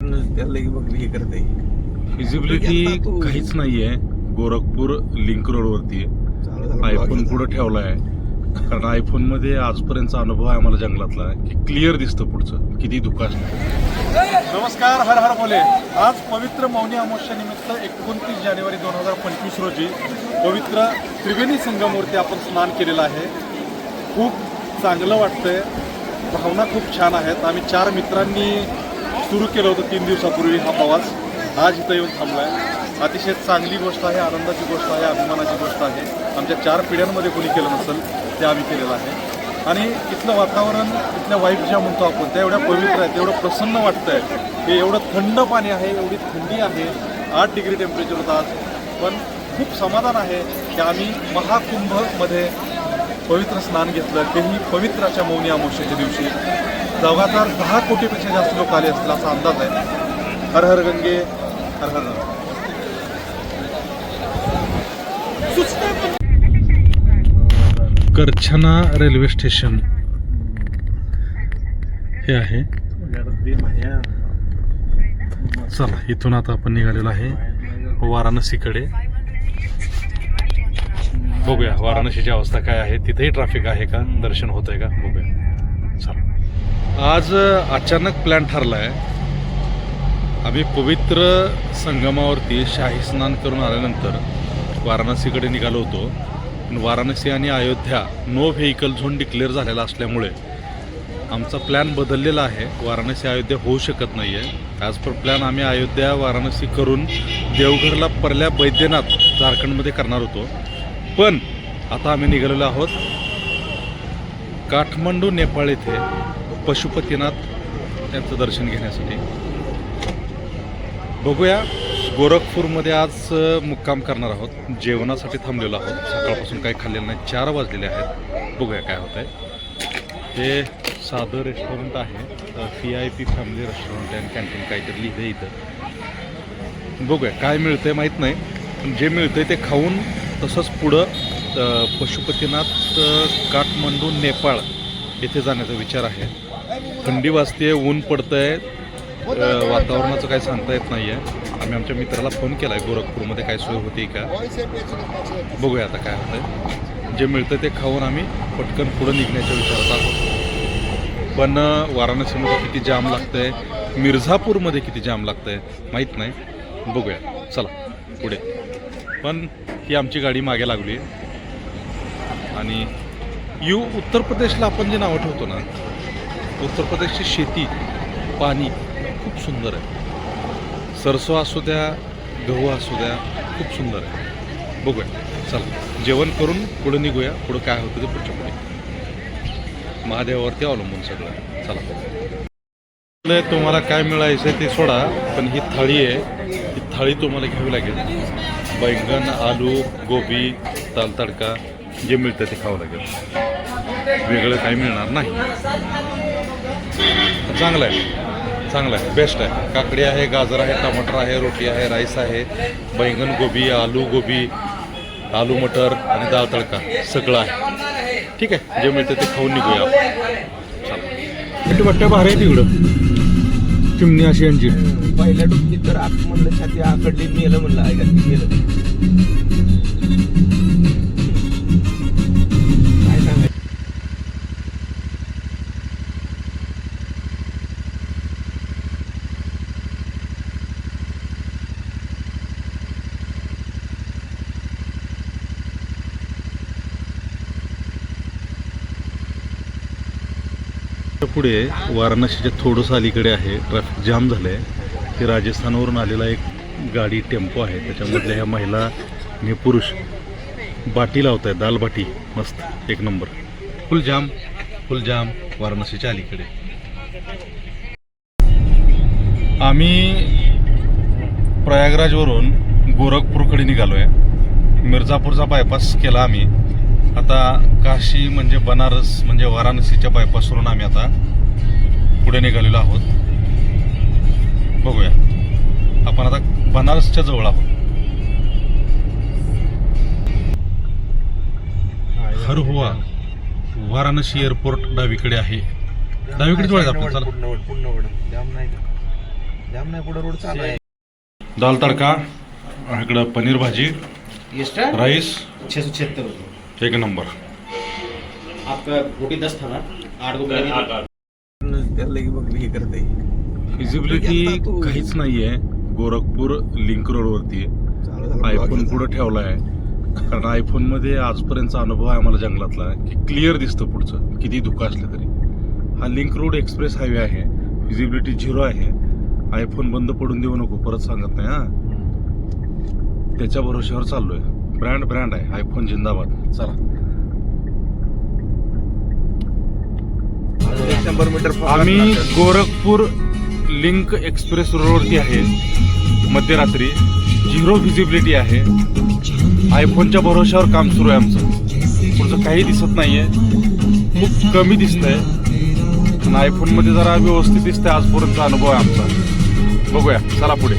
त्याला की बघ हे करते फिजिबिलिटी काहीच नाहीये. गोरखपूर लिंक रोडवरती चालू झाला आयफोन पुढे ठेवलाय. कारण आयफोनमध्ये आजपर्यंतचा अनुभव आहे आम्हाला जंगलातला. की क्लिअर दिसतं पुढचं. किती धुका नमस्कार हर हर बोले. आज पवित्र मौनी अमावस्या निमित्त एकोणतीस जानेवारी दोन हजार पंचवीस रोजी पवित्र त्रिवेणी संगमवरती आपण स्नान केलेलं आहे. खूप चांगलं वाटतंय. भावना खूप छान आहेत. आम्ही चार मित्रांनी सुरू केलं होतं तीन दिवसापूर्वी हा प्रवास. आज इथं येऊन थांबला आहे अतिशय चांगली गोष्ट आहे आनंदाची गोष्ट आहे अभिमानाची गोष्ट आहे. आमच्या चार पिढ्यांमध्ये कोणी केलं नसेल ते आम्ही केलेलं आहे. आणि इथलं वातावरण इथल्या वाईफ ज्या म्हणतो आपण त्या एवढ्या पवित्र आहेत एवढं प्रसन्न वाटतंय. हे एवढं थंड पाणी आहे एवढी थंडी आहे. आठ डिग्री टेम्परेचर होतं आज. पण खूप समाधान आहे की आम्ही महाकुंभमध्ये पवित्र स्नान घेतलं तेही पवित्राच्या मौनी अमावस्येच्या दिवशी. लगातार दहा कोटीपेक्षा जास्त लोक आले असतील असा अंदाज आहे. हर हर गंगे हर हर करछना रेल्वे स्टेशन. हे आहे. चला इथून आता आपण निघालेलो आहे वाराणसीकडे. बघूया वाराणसीची अवस्था काय आहे तिथेही ट्रॅफिक आहे का? दर्शन होत आहे का? बघूया. चला. आज अचानक प्लॅन ठरला आहे आम्ही पवित्र संगमावरती शाही स्नान करून आल्यानंतर वाराणसीकडे निघालो होतो. पण वाराणसी आणि Ayodhya no vehicle zone declare झालेला असल्यामुळे आमचा प्लॅन बदललेला आहे. वाराणसी अयोध्या होऊ शकत नाही आहे ॲज पर प्लॅन आम्ही अयोध्या वाराणसी करून देवघरला परल्या बैद्यनाथ झारखंडमध्ये करणार होतो. पण आता आम्ही निघालेलो आहोत काठमांडू नेपाळ येथे पशुपतीनाथ त्यांचं दर्शन घेण्यासाठी. बघूया गोरखपूरमध्ये आज मुक्काम करणार आहोत. जेवणासाठी थांबलेलो आहोत. सकाळपासून काही खाल्लेलं नाही. चार वाजलेले आहेत. बघूया काय होत आहे हे साधं रेस्टॉरंट आहे. V I P family restaurant आणि कॅन्टीन काहीतरी लिहिलं इथं. बघूया काय मिळतंय माहीत नाही. पण जे मिळतंय ते खाऊन तसंच पुढं पशुपतीनाथ काठमांडू नेपाळ येथे जाण्याचा विचार आहे. थंडी वाजते ऊन पडतं आहे वातावरणाचं काही सांगता येत नाही आहे आम्ही आमच्या मित्राला फोन केला आहे गोरखपूरमध्ये काय सोय होती का? बघूया आता काय होतं जे मिळतं ते खाऊन आम्ही पटकन पुढं निघण्याच्या विचारात आहोत पण वाराणसीमध्ये किती जाम लागतंय मिर्झापूरमध्ये किती जाम लागतंय माहीत नाही. बघूया. चला पुढे. पण ही आमची गाडी मागे लागली. आणि यू उत्तर प्रदेशला आपण जे नावं ठेवतो ना उत्तर प्रदेशची शेती पाणी खूप सुंदर आहे. सरसो असू द्या गहू असू द्या खूप सुंदर आहे. बघूया चला जेवण करून पुढे निघूया पुढं काय होतं ते पुढच्या पुढे. महादेवावरती अवलंबून सगळं. चला तुम्हाला काय मिळायचं ते सोडा पण ही थाळी आहे ही थाळी तुम्हाला घ्यावी लागेल. बैंगन आलू गोबी दाल तडका जे मिळतं ते खावं लागेल. वेगळं काही मिळणार नाही. चांगलं आहे. चांगलं आहे. बेस्ट आहे. काकडी आहे गाजर आहे टमाटर आहे रोटी आहे राईस आहे बैंगन गोबी आलू गोबी आलू मटर आणि दाल तडका. सगळं आहे. ठीक आहे. जे मिळतं ते खाऊन निघूया. आपण भारी आहे तिकडं चिमणी अशी यांची. पहिल्या डुबकीत तर आत म्हणलं छाती आकडली मेलं म्हणलं ऐका ती मेलं. काय सांगायचं? पुढे वाराणसीच्या थोडंसं अलीकडे आहे ट्रॅफिक जाम झालं आहे ते राजस्थानवरून आलेला एक गाडी टेम्पो आहे. त्याच्यामधल्या ह्या महिला आणि पुरुष बाटी लावत आहे दाल बाटी. मस्त. एक नंबर. फुलजाम फुलजाम वाराणसीच्या अलीकडे. आम्ही प्रयागराजवरून गोरखपूरकडे निघालो आहे मिर्झापूरचा बायपास केला आम्ही. आता काशी म्हणजे बनारस म्हणजे वाराणसीच्या बायपासवरून आम्ही आता पुढे निघालेलो आहोत. बघूया. आपण आता बनारसच्या जवळ आहोत. हर हुआ वाराणसी एअरपोर्ट डावीकडे आहे. डावीकडे वळायचं आपण दाल तडका इकडं पनीर भाजी राईस. छः सौ छिहत्तर रुपये एक नंबर. आपका रोटी दस था ना? आठ को हे करते फिजिबिलिटी काहीच नाहीये. गोरखपूर लिंक रोडवरती आयफोन पुढे ठेवला आहे कारण आयफोनमध्ये आजपर्यंतचा अनुभव आहे आम्हाला जंगलातला. की क्लिअर दिसतं पुढचं. किती धुका असलं तरी. हा लिंक रोड एक्सप्रेस हायवे आहे. फिजिबिलिटी झिरो आहे. आयफोन बंद पडून देऊ नको. परत सांगत नाही हा. त्याच्या भरोश्यावर चाललोय. ब्रँड ब्रँड आहे. आयफोन जिंदाबाद. चला. आम्ही. गोरखपूर लिंक एक्सप्रेस रोडवरती आहे. मध्यरात्री झिरो व्हिजिबिलिटी आहे. आयफोनच्या भरोश्यावर काम सुरू आहे आमचं. पुढचं काही दिसत नाही आहे खूप कमी दिसतंय. पण आयफोनमध्ये जरा व्यवस्थित दिसतंय आजपर्यंतचा अनुभव आहे आमचा. बघूया. चला पुढे.